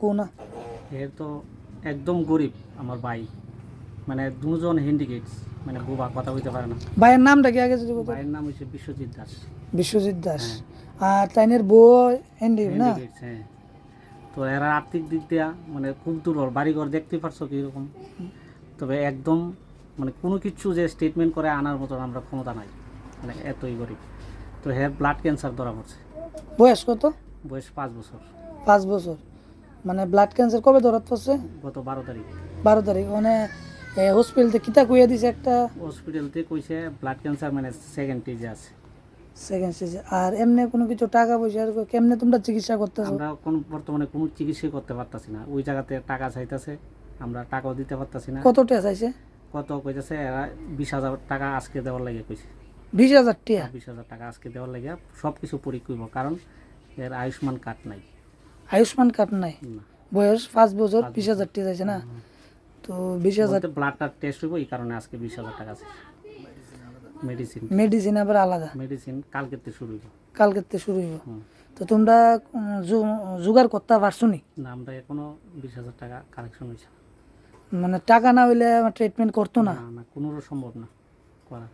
কোনা? এর তো একদম গরিব আমার ভাই। মানে দুজন হ্যান্ডিকেটস মানে বুবা কথা বলতে পারে না। ভাইয়ের নামটা কি আগে যদি? ভাইয়ের নাম হচ্ছে বিশ্বজিৎ দাস। বিশ্বজিৎ দাস। হ্যাঁ। আর তাইনের বউ এন্ডি না? হ্যাঁ। তো এরা আর্থিক দিক দিয়া মানে খুব দুর্বল। বাড়িঘর দেখতে পারছ কীরকম তবে একদম মানে কোনো কিছু যে স্টেটমেন্ট করে আনার মতন আমরা ক্ষমতা নাই। মানে এতই গরিব। তো হ্যাঁ ব্লাড ক্যান্সার ধরা পড়ছে। বয়স কত? বয়স পাঁচ বছর। পাঁচ বছর। মানে ব্লাড ক্যান্সার কবে ধরত পড়ছে? গত বারো তারিখ। বারো তারিখ মানে হসপিটালতে কিতা কইয়া দিছে একটা? হসপিটালতে কইছে ব্লাড ক্যান্সার মানে সেকেন্ড স্টেজে আছে। সেকেন্ড স্টেজে আর এমনি কোনো কিছু টাকা পয়সা আর কেমনে তোমরা চিকিৎসা করতেছো? আমরা কোন বর্তমানে কোনো চিকিৎসা করতে পারতাছি না। ওই জায়গাতে টাকা চাইতেছে আমরা টাকাও দিতে পারতাছি না। কত টাকা চাইছে? কত কইতাছে এরা বিশ হাজার টাকা আজকে দেওয়ার লাগে কইছে। বিশ হাজার টাকা? বিশ হাজার টাকা আজকে দেওয়ার লাগে সব কিছু পরি কারণ এর আয়ুষ্মান কার্ড নাই। আয়ুষ্মান কার্ড নাই। বয়স পাঁচ বছর বিশ হাজার টাকা চাইছে না তো বিশ হাজার ব্লাডটা টেস্ট হইব এই কারণে আজকে বিশ হাজার টাকা আছে। মেডিসিন মেডিসিন আবার আলাদা। মেডিসিন কালকে থেকে শুরু হইব। কালকের থেকে শুরু হইব। তো তোমরা জোগাড় করতে পারছ নি? না আমরা এখনও বিশ হাজার টাকা কালেকশন হয়েছে মানে টাকা না হইলে ট্রিটমেন্ট করতো না? না না কোনো সম্ভব না করা